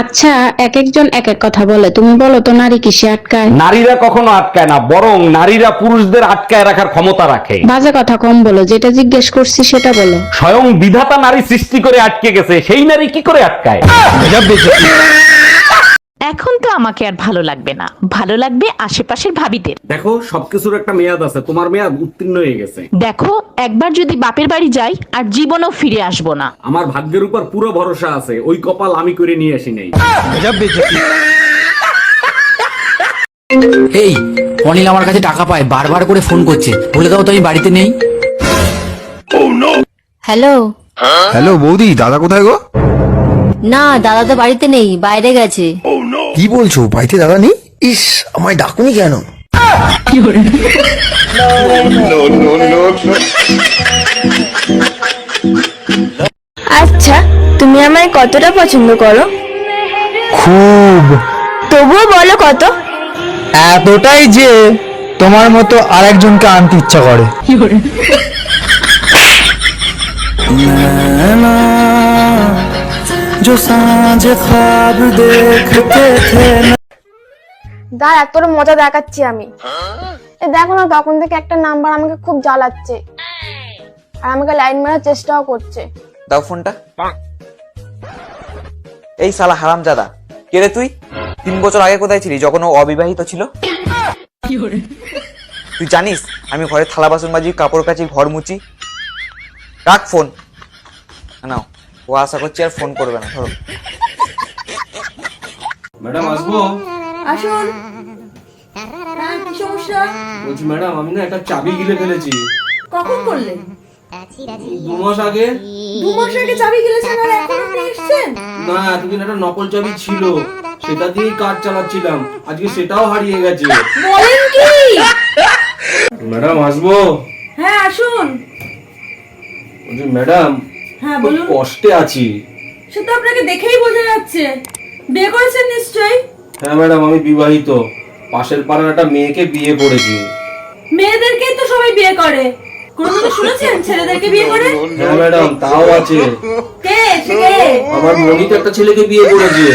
আচ্ছা এক একজন এক এক কথা বলে। তুমি বলো তো নারী কিসে আটকায়? নারীরা কখনো আটকায় না বরং নারীরা পুরুষদের আটকায় রাখার ক্ষমতা রাখে। বাজে কথা কম বলো যেটা জিজ্ঞেস করছি সেটা বলো। স্বয়ং বিধাতা নারী সৃষ্টি করে আটকে গেছে সেই নারী কি করে আটকায়? এখন তো আমাকে আর ভালো লাগবে না। ভালো লাগবে আশেপাশের ভাবিদের। দেখো সবকিছুর একটা মেয়াদ আছে। তোমার মেয়াদ উত্তীর্ণ হয়ে গেছে। দেখো একবার যদি বাপের বাড়ি যাই আর জীবনও ফিরে আসব না। আমার ভাগ্যের উপর পুরো ভরসা আছে। ওই কপাল আমি করে নিয়ে আসি নাই। এই অনিল আমার কাছে টাকা পায় বারবার করে ফোন করছে। বলে দাও তো আমি বাড়িতে নেই। হ্যালো। হ্যালো বৌদি দাদা কোথায় গো? না দাদা তো বাড়িতে নেই বাইরে গেছে। কি বলছো? বাড়িতে দাদা নেই? ইস আমায় ডাকুনি কেন? আচ্ছা তুমি আমায় কতটা পছন্দ করো? খুব। তবুও বলো কত? এতটাই যে তোমার মতো আরেকজনকে আনতে ইচ্ছা করে। দাঁড়া তোর মজা দেখাচ্ছি আমি। এ দেখো না তখন থেকে একটা নাম্বার আমাকে খুব জ্বালাচ্ছে। আর আমাকে লাইন মারার চেষ্টাও করছে। দাও ফোনটা। এই সালা হারাম জাদা কে রে তুই? তিন বছর আগে কোথায় ছিলি যখন ও অবিবাহিত ছিল? তুই জানিস আমি ঘরে থালা বাসন মাজি কাপড় কাচি ঘর মুচি। রাখ ফোন। নাও। ও আশা করছি আর ফোন করবে না ধরো। ম্যাডাম আসব? আসুন। কি সমস্যা? বলছি ম্যাডাম আমি না একটা চাবি গিলে ফেলেছি। কখন করলে? দু মাস আগে। দু মাস আগে চাবি গিলেছেন আর এখন আপনি এসেছেন? না এতদিন একটা নকল চাবি ছিল। সেটা দিয়েই কাজ চালাচ্ছিলাম। আজকে সেটাও হারিয়ে গেছে। বলেন কি? ম্যাডাম আসব? হ্যাঁ আসুন। বলছি ম্যাডাম হ্যাঁ বলুন। কষ্টে আছি। সে তো আপনাকে দেখেই বোঝা যাচ্ছে। বিয়ে করেছেন নিশ্চয়ই? হ্যাঁ ম্যাডাম আমি বিবাহিত। পাশের পাড়ার একটা মেয়েকে বিয়ে করেছি। মেয়েদেরকেই তো সবাই বিয়ে করে। কোনোদিন শুনেছেন ছেলেদেরকে বিয়ে করে? হ্যাঁ ম্যাডাম তাও আছে। কে? সে কে? আমার মনিত একটা ছেলেকে বিয়ে করেছে।